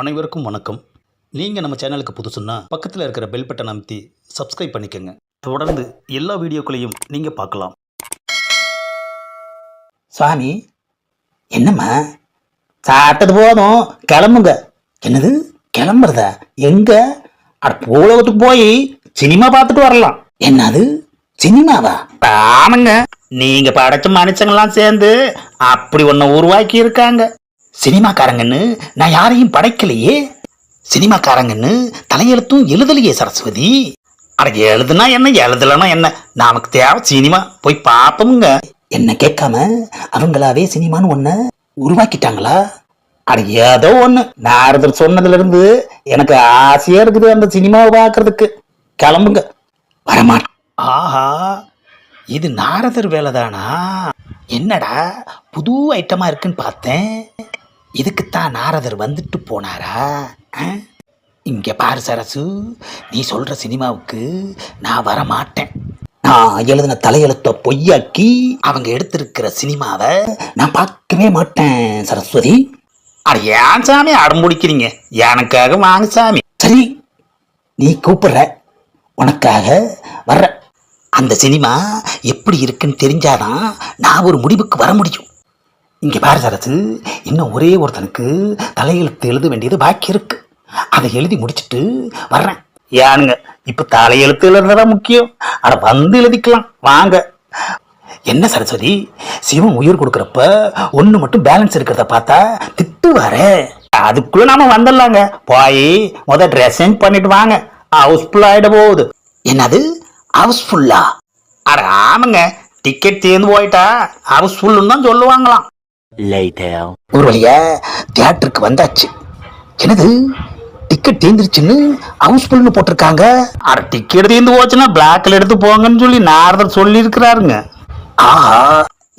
அனைவருக்கும் வணக்கம். நீங்கள் நம்ம சேனலுக்கு புதுசுன்னா பக்கத்தில் இருக்கிற பெல் பட்டன் அமைத்தி சப்ஸ்கிரைப் பண்ணிக்கோங்க. தொடர்ந்து எல்லா வீடியோக்களையும் நீங்கள் பார்க்கலாம். சாமி என்னம்மா? சாப்பிட்டது போதும். கிளம்புங்க. என்னது? கிளம்புறதா? எங்க? அட பூலோகத்துக்கு போய் சினிமா பார்த்துட்டு வரலாம். என்னது? சினிமாவா? ஆமாங்க நீங்க படைச்ச மனுஷங்களாம் சேர்ந்து அப்படி ஒன்று உருவாக்கி இருக்காங்க சினிமாக்காரங்கன்னு நான் யாரையும் படைக்கலையே. சினிமாக்காரங்கன்னு தலையெழுத்தும் எழுதலையே சரஸ்வதி. அட எழுதுனா என்ன எழுதலைன்னா என்ன? நமக்கு தேவை சினிமா. போய் பார்ப்போமுங்க என்ன கேட்காம அவங்களாவே சினிமான்னு ஒண்ண உருவாக்கிட்டாங்களா? அட ஏதோ ஒண்ணு. நாரதர் சொன்னதுல இருந்து எனக்கு ஆசையா இருக்குது அந்த சினிமாவை பார்க்கறதுக்கு கிளம்புங்க. வரமாட்டேன் ஆஹா இது நாரதர் வேலைதானா? என்னடா புது ஐட்டமா இருக்குன்னு பார்த்தேன். இதுக்குத்தான் நாரதர் வந்துட்டு போனாரா? இங்க பாரு சரசு நீ சொல்ற சினிமாவுக்கு நான் வர மாட்டேன் நான் எழுதின தலையெழுத்த பொய்யாக்கி அவங்க எடுத்திருக்கிற சினிமாவை நான் பார்க்கவே மாட்டேன் சரஸ்வதி. அட ஏன் சாமி அடம்பிடிக்கிறீங்க எனக்காக வாங்க சாமி. சரி நீ கூப்பிடுற. உனக்காக வர்ற அந்த சினிமா எப்படி இருக்குன்னு தெரிஞ்சாதான் நான் ஒரு முடிவுக்கு வர முடியும். இங்க பாரு சரசு இன்னும் ஒரே ஒருத்தனுக்கு தலையெழுத்து எழுத வேண்டியது பாக்கி இருக்கு. அதை எழுதி முடிச்சிட்டு வர்றேன். ஏனுங்க இப்போ தலையெழுத்து எழுதுறதா முக்கியம்? அதை வந்து எழுதிக்கலாம் வாங்க. என்ன சரஸ்வதி சிவன் உயிர் கொடுக்குறப்ப ஒண்ணு மட்டும் பேலன்ஸ் இருக்கிறத பார்த்தா திட்டு வர அதுக்குள்ள நாம வந்துடலாங்க. போய் முத ட்ரெஸ் சேஞ்ச் பண்ணிட்டு வாங்க. ஹவுஸ்ஃபுல் ஆயிட போகுது. என்னது? ஹவுஸ்ஃபுல்லா அட ஆமாங்க டிக்கெட் தீர்ந்து போயிட்டா. ஹவுஸ்ஃபுல்லுன்னு தான் சொல்லுவாங்களாம். ஒரு வழியா தியேட்டருக்கு வந்தாச்சு. என்னது? டிக்கெட் தீர்ந்துருச்சுன்னு ஹவுஸ்ஃபுல்னு போட்டிருக்காங்க. அட டிக்கெட் தீர்ந்து போச்சுன்னா பிளாக்ல எடுத்து போங்கன்னு சொல்லி நாரதர் சொல்லி இருக்கிறாருங்க ஆஹா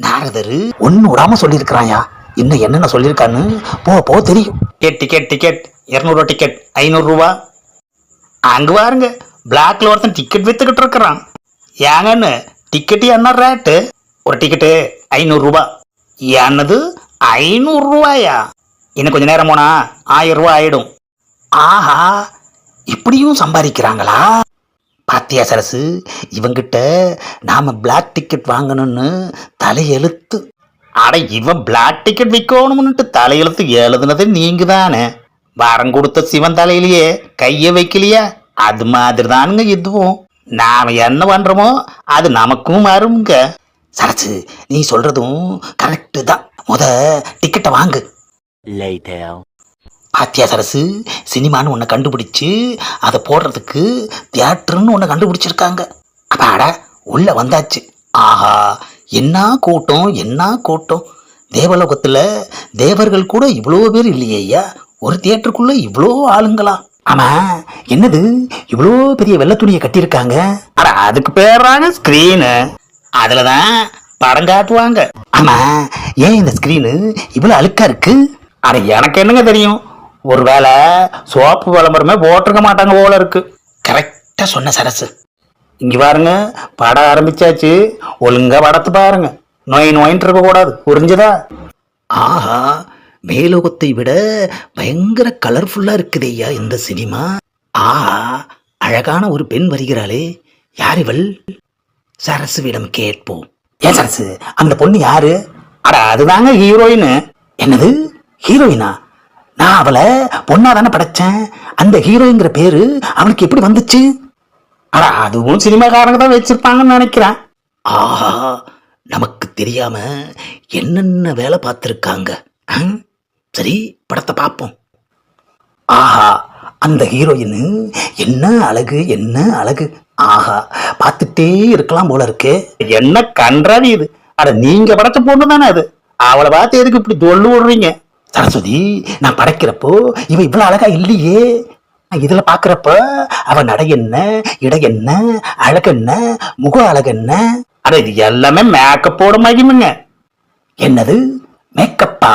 நாரதர் ஒன்னு விடாம சொல்லியிருக்கிறாயா? இன்னும் என்னென்ன சொல்லியிருக்கான்னு? போ போ தெரியும். டிக்கெட் டிக்கெட் டிக்கெட் இரநூறுவா டிக்கெட் ஐநூறுரூவா அங்க பாருங்க. பிளாக்ல ஒருத்தன் டிக்கெட் வித்துக்கிட்டு இருக்கிறான். ஏங்கன்னு டிக்கெட் என்ன ரேட்டு ஒரு டிக்கெட்டு ஐநூறுரூபா என்னது ஐநூறுரூவாயா இன்னும் கொஞ்ச நேரம் போனா ஆயிரம் ரூபாய் ஆயிடும். ஆஹா இப்படியும் சம்பாதிக்கிறாங்களா? பாத்தியா சரசு இவங்கிட்ட நாம பிளாக் டிக்கெட் வாங்கணும்னு தலையெழுத்து. அட இவன் பிளாக் டிக்கெட் விற்கணும்னுட்டு தலையெழுத்து எழுதுனது நீங்க தானே வரம் கொடுத்த சிவன் தலையிலேயே கையை வைக்கலையா? அது மாதிரி தானுங்க இதுவும் நாம என்ன பண்றோமோ அது நமக்கும் வருங்க சரசு நீ சொல்றதும் கரெக்டு தான். முத டிக்கெட்டை வாங்கு. பாத்தியா சரசு சினிமான்னு ஒன்று கண்டுபிடிச்சு அதை போடுறதுக்கு தியேட்டர்னு ஒன்று கண்டுபிடிச்சிருக்காங்க. அப்பாடா உள்ள வந்தாச்சு. ஆஹா என்ன கூட்டம் என்ன கூட்டம்? தேவலோகத்தில் தேவர்கள் கூட இவ்வளோ பேர் இல்லையே ஐயா. ஒரு தியேட்டருக்குள்ள இவ்வளோ ஆளுங்களா? ஆமா என்னது? இவ்வளோ பெரிய வெள்ளை துணியை கட்டியிருக்காங்க? அட அதுக்கு பேரான ஸ்கிரீனு அதில் தான் படம் காட்டுவாங்க. ஆமா ஏன் இந்த ஸ்கிரீனு இவ்வளோ அழுக்கா இருக்கு? அட எனக்கு என்னங்க தெரியும்? ஒருவேளை சோப்பு விளம்பரமே போட்டிருக்க மாட்டாங்க போல இருக்கு. கரெக்டா சொன்ன சரசு. இங்க பாருங்க படம் ஆரம்பிச்சாச்சு. ஒழுங்கா படத்தை பாருங்க. நோய் நோயின்னு இருக்க கூடாது. புரிஞ்சுதா? ஆஹா மேலோகத்தை விட பயங்கர கலர்ஃபுல்லா இருக்குது ஐயா இந்த சினிமா. ஆஹா அழகான ஒரு பெண் வருகிறாளே. யார் இவள்? சரசுவிடம் கேட்போம். ஏன் சரசு? அந்த பொண்ணு யாரு? அட அதுதாங்க ஹீரோயின் என்னது? ஹீரோயினா? நான் அவளை பொண்ணா தானே படைச்சேன். அந்த ஹீரோயிங்கிற பேரு அவளுக்கு எப்படி வந்துச்சு? அட அதுவும் சினிமாக்காரங்க தான் வச்சிருப்பாங்கன்னு நினைக்கிறேன். ஆஹா நமக்கு தெரியாம என்னென்ன வேலை பார்த்துருக்காங்க? சரி படத்தை பார்ப்போம். ஆஹா அந்த ஹீரோயின் என்ன அழகு என்ன அழகு? ஆஹா பார்த்துட்டே இருக்கலாம் போல இருக்கு. என்ன கன்றாவி இது? அட நீங்க படைச்ச பொண்ணு தானே அது? அவளை பார்த்து எதுக்கு இப்படி சொல்லு விடுறீங்க? சரஸ்வதி நான் படைக்கிறப்போ இவ இவ்வளவு அழகா இல்லையே. நான் இதுல பாக்குறப்ப அவ நடை என்ன இடை என்ன அழகு என்ன முக அழகு என்ன? அட இது எல்லாமே மேக்கப்போட மகிமுங்க. என்னது? மேக்கப்பா